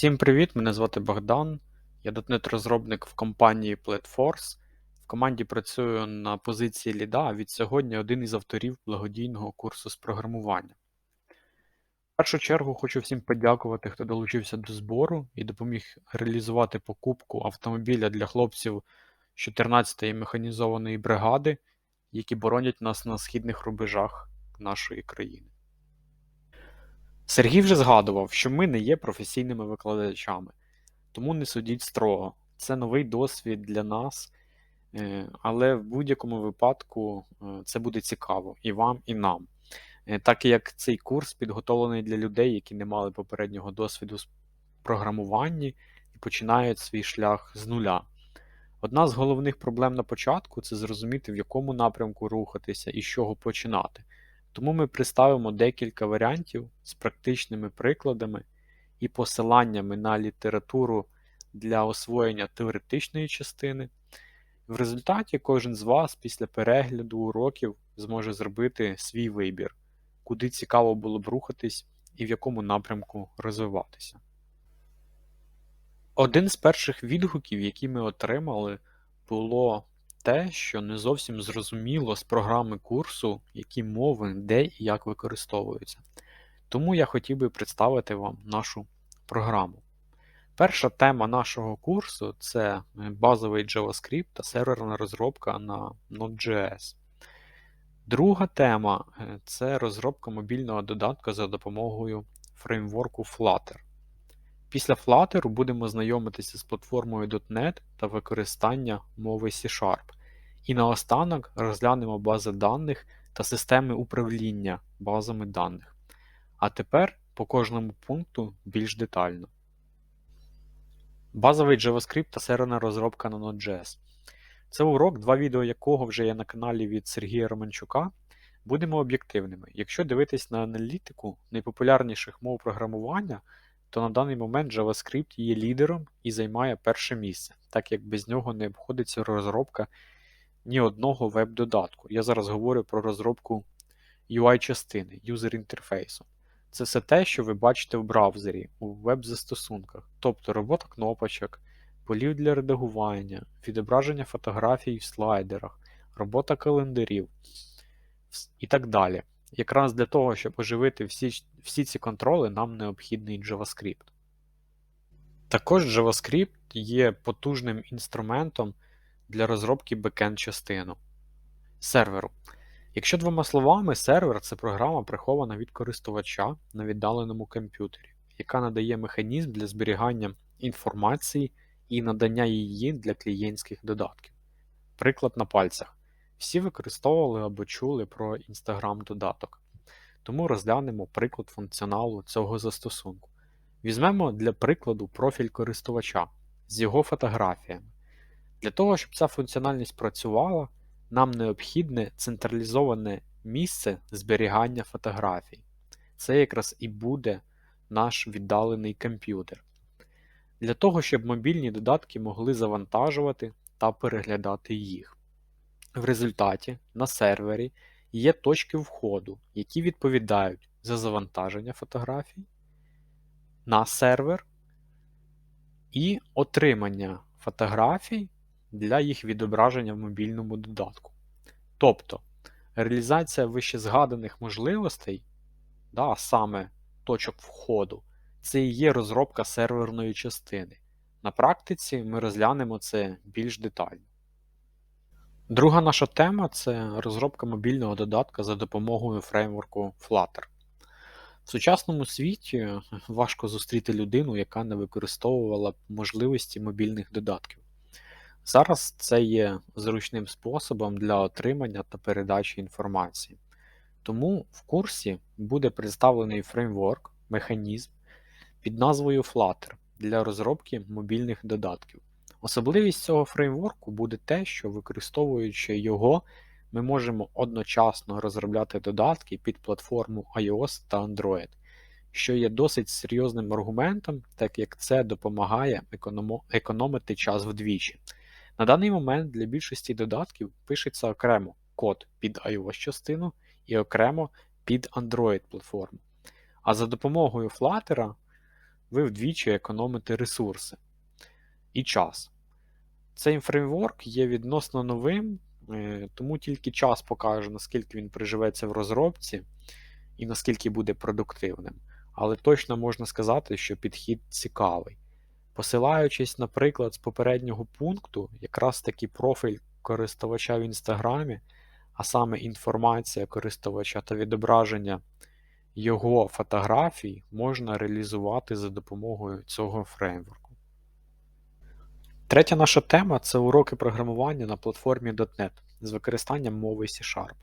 Всім привіт! Мене звати Богдан. Я .NET-розробник в компанії PlatForce. В команді працюю на позиції ліда, а від сьогодні один із авторів благодійного курсу з програмування. В першу чергу хочу всім подякувати, хто долучився до збору і допоміг реалізувати покупку автомобіля для хлопців 14-ї механізованої бригади, які боронять нас на східних рубежах нашої країни. Сергій вже згадував, що ми не є професійними викладачами, тому не судіть строго. Це новий досвід для нас, е, але в будь-якому випадку е, це буде цікаво і вам, і нам. Е, так як цей курс підготовлений для людей, які не мали попереднього досвіду з програмуванні і починають свій шлях з нуля. Одна з головних проблем на початку це зрозуміти, в якому напрямку рухатися і з чого починати. Тому ми представимо декілька варіантів з практичними прикладами і посиланнями на літературу для освоєння теоретичної частини. В результаті кожен з вас після перегляду уроків зможе зробити свій вибір, куди цікаво було б рухатись і в якому напрямку розвиватися. Один з перших відгуків, які ми отримали, було те, що не зовсім зрозуміло з програми курсу, які мови, де і як використовуються. Тому я хотів би представити вам нашу програму. Перша тема нашого курсу це е, базовий JavaScript та серверна розробка на Node.js. Друга тема е, це розробка мобільного додатка за допомогою фреймворку Flutter. Після Flutter будемо знайомитися з платформою .NET та використання мови C-Sharp. І наостанок розглянемо бази даних та системи управління базами даних. А тепер по кожному пункту більш детально. Базовий JavaScript та серверна розробка на Node.js. Це урок, два відео якого вже є на каналі від Сергія Романчука. Будемо об'єктивними. Якщо дивитись на аналітику найпопулярніших мов програмування, то на даний момент JavaScript є лідером і займає перше місце, так як без нього не обходиться розробка ні одного веб-додатку. Я зараз говорю про розробку UI-частини, юзер-інтерфейсу. Це все те, що ви бачите в браузері, у веб-застосунках, тобто робота кнопочок, полів для редагування, відображення фотографій в слайдерах, робота календарів і так далі. Якраз для того, щоб оживити всі всі ці контроли, нам необхідний JavaScript. Також JavaScript є потужним інструментом для розробки бекенд-частину серверу. Якщо двома словами, сервер це програма, прихована від користувача на віддаленому комп'ютері, яка надає механізм для зберігання інформації і надання її для клієнтських додатків. Приклад на пальцях. Всі використовували або чули про Instagram-додаток. Тому розглянемо приклад функціоналу цього застосунку. Візьмемо для прикладу профіль користувача з його фотографіями. Для того, щоб ця функціональність працювала, нам необхідне централізоване місце зберігання фотографій. Це якраз і буде наш віддалений комп'ютер. Для того, щоб мобільні додатки могли завантажувати та переглядати їх. В результаті на сервері є точки входу, які відповідають за завантаження фотографій на сервер і отримання фотографій для їх відображення в мобільному додатку. Тобто реалізація вищезгаданих можливостей, да, саме точок входу, це і є розробка серверної частини. На практиці ми розглянемо це більш детально. Друга наша тема це розробка мобільного додатка за допомогою фреймворку Flutter. В сучасному світі важко зустріти людину, яка не використовувала можливості мобільних додатків. Зараз це є зручним способом для отримання та передачі інформації. Тому в курсі буде представлений фреймворк, механізм під назвою Flutter для розробки мобільних додатків. Особливість цього фреймворку буде те, що використовуючи його, ми можемо одночасно розробляти додатки під платформу iOS та Android, що є досить серйозним аргументом, так як це допомагає економити час вдвічі. На даний момент для більшості додатків пишеться окремо код під iOS-частину і окремо під Android платформу. А за допомогою Flutter ви вдвічі економите ресурси і час. Цей фреймворк є відносно новим, е, тому тільки час покаже, наскільки він приживеться в розробці і наскільки буде продуктивним. Але точно можна сказати, що підхід цікавий. Посилаючись, наприклад, з попереднього пункту, якраз таки профіль користувача в Інстаграмі, а саме інформація користувача та відображення його фотографій можна реалізувати за допомогою цього фреймворку. Третя наша тема це уроки програмування на платформі .NET з використанням мови C-Sharp.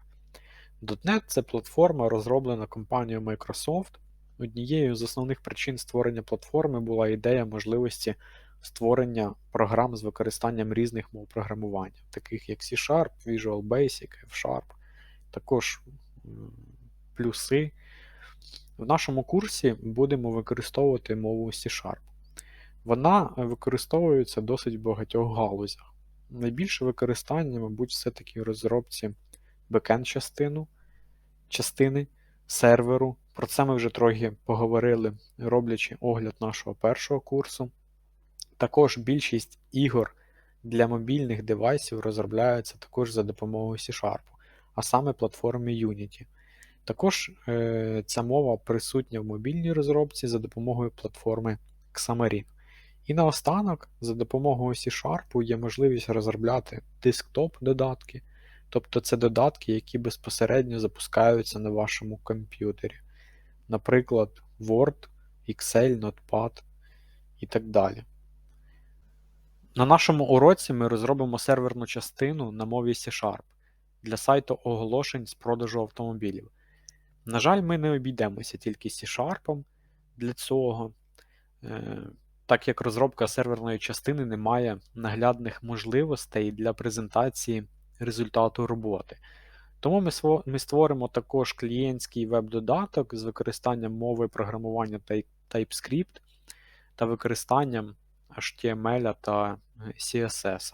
.NET це платформа, розроблена компанією Microsoft. Однією з основних причин створення платформи була ідея можливості створення програм з використанням різних мов програмування, таких як C-Sharp, Visual Basic, F-Sharp, також плюси. В нашому курсі будемо використовувати мову C-Sharp. Вона використовується досить в багатьох галузях. Найбільше використання, мабуть, все-таки в розробці бекенд частину, частини серверу. Про це ми вже трохи поговорили, роблячи огляд нашого першого курсу. Також більшість ігор для мобільних девайсів розробляються також за допомогою C-Sharp, а саме платформи Unity. Також е, ця мова присутня в мобільній розробці за допомогою платформи Xamarin. І наостанок, за допомогою C-Sharp є можливість розробляти десктоп-додатки, тобто це додатки, які безпосередньо запускаються на вашому комп'ютері. Наприклад, Word, Excel, Notepad і так далі. На нашому уроці ми розробимо серверну частину на мові C-Sharp для сайту оголошень з продажу автомобілів. На жаль, ми не обійдемося тільки C-Sharp для цього, е, так як розробка серверної частини не має наглядних можливостей для презентації результату роботи. Тому ми створимо також клієнтський веб-додаток з використанням мови програмування TypeScript та використанням HTML та CSS.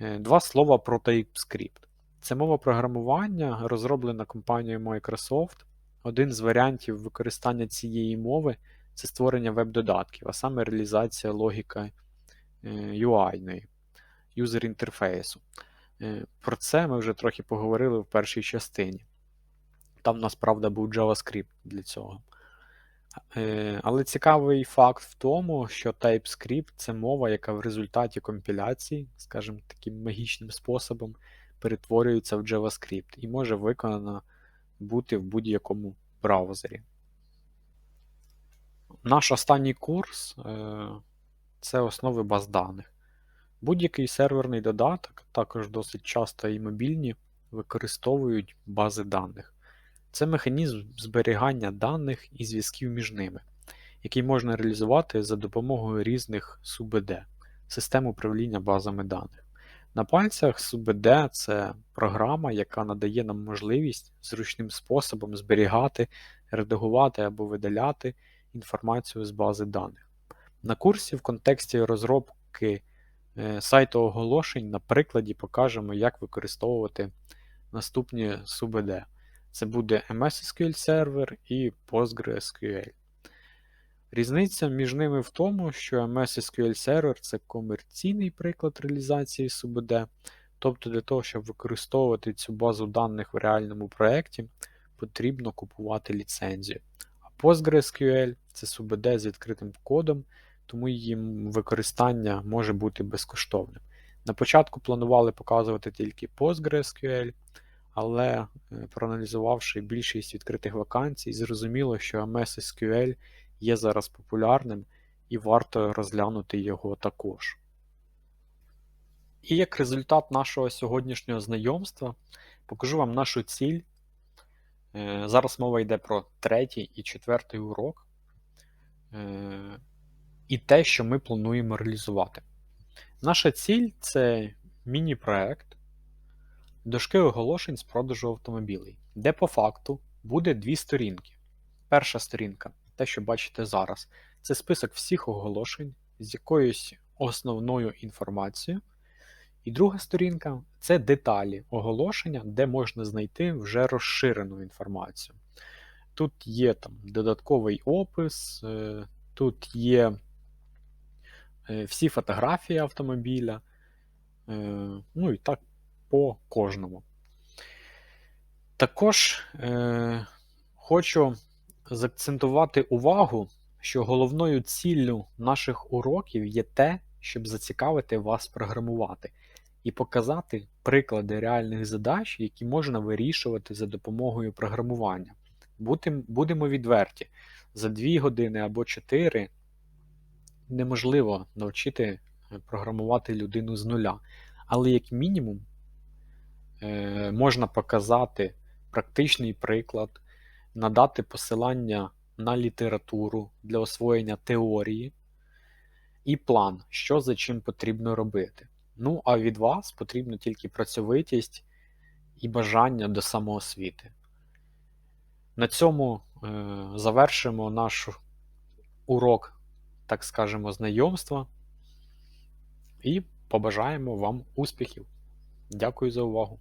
Е, два слова про TypeScript. Це мова програмування, розроблена компанією Microsoft. Один з варіантів використання цієї мови це створення веб-додатків, а саме реалізація логіки UI, юзер інтерфейсу. Е, про це ми вже трохи поговорили в першій частині. Там у нас, правда, був JavaScript для цього. Е, але цікавий факт в тому, що TypeScript це мова, яка в результаті компіляції, скажімо, таким магічним способом, перетворюється в JavaScript і може виконана бути в будь-якому браузері. Наш останній курс е, це основи баз даних. Будь-який серверний додаток, також досить часто і мобільні, використовують бази даних. Це механізм зберігання даних і зв'язків між ними, який можна реалізувати за допомогою різних СУБД систем управління базами даних. На пальцях СУБД це програма, яка надає нам можливість зручним способом зберігати, редагувати або видаляти інформацію з бази даних. На курсі в контексті розробки е, сайту оголошень на прикладі покажемо, як використовувати наступні СУБД. Це буде MS SQL сервер і PostgreSQL. Різниця між ними в тому, що MS SQL сервер це комерційний приклад реалізації СУБД, тобто для того, щоб використовувати цю базу даних в реальному проєкті, потрібно купувати ліцензію. PostgreSQL це СУБД з відкритим кодом, тому її використання може бути безкоштовним. На початку планували показувати тільки PostgreSQL, але е, проаналізувавши більшість відкритих вакансій, зрозуміло, що MS SQL є зараз популярним і варто розглянути його також. І як результат нашого сьогоднішнього знайомства покажу вам нашу ціль. Е, зараз мова йде про третій і четвертий урок. Е, і те, що ми плануємо реалізувати. Наша ціль це міні-проект дошки оголошень з продажу автомобілей, де по факту буде дві сторінки. Перша сторінка те, що бачите зараз, це список всіх оголошень з якоюсь основною інформацією. І друга сторінка це деталі оголошення, де можна знайти вже розширену інформацію. Тут є там додатковий опис, е, Тут є е, всі фотографії автомобіля, е, ну і так по кожному. Також е, хочу заакцентувати увагу, що головною ціллю наших уроків є те, щоб зацікавити вас програмувати і показати приклади реальних задач, які можна вирішувати за допомогою програмування. Будемо відверті, за 2 години або 4 неможливо навчити е, програмувати людину з нуля. Але як мінімум е, можна показати практичний приклад, надати посилання на літературу для освоєння теорії і план, що за чим потрібно робити. Ну, а від вас потрібна тільки працьовитість і бажання до самоосвіти. На цьому е, завершимо наш урок, так скажемо, знайомства і побажаємо вам успіхів. Дякую за увагу!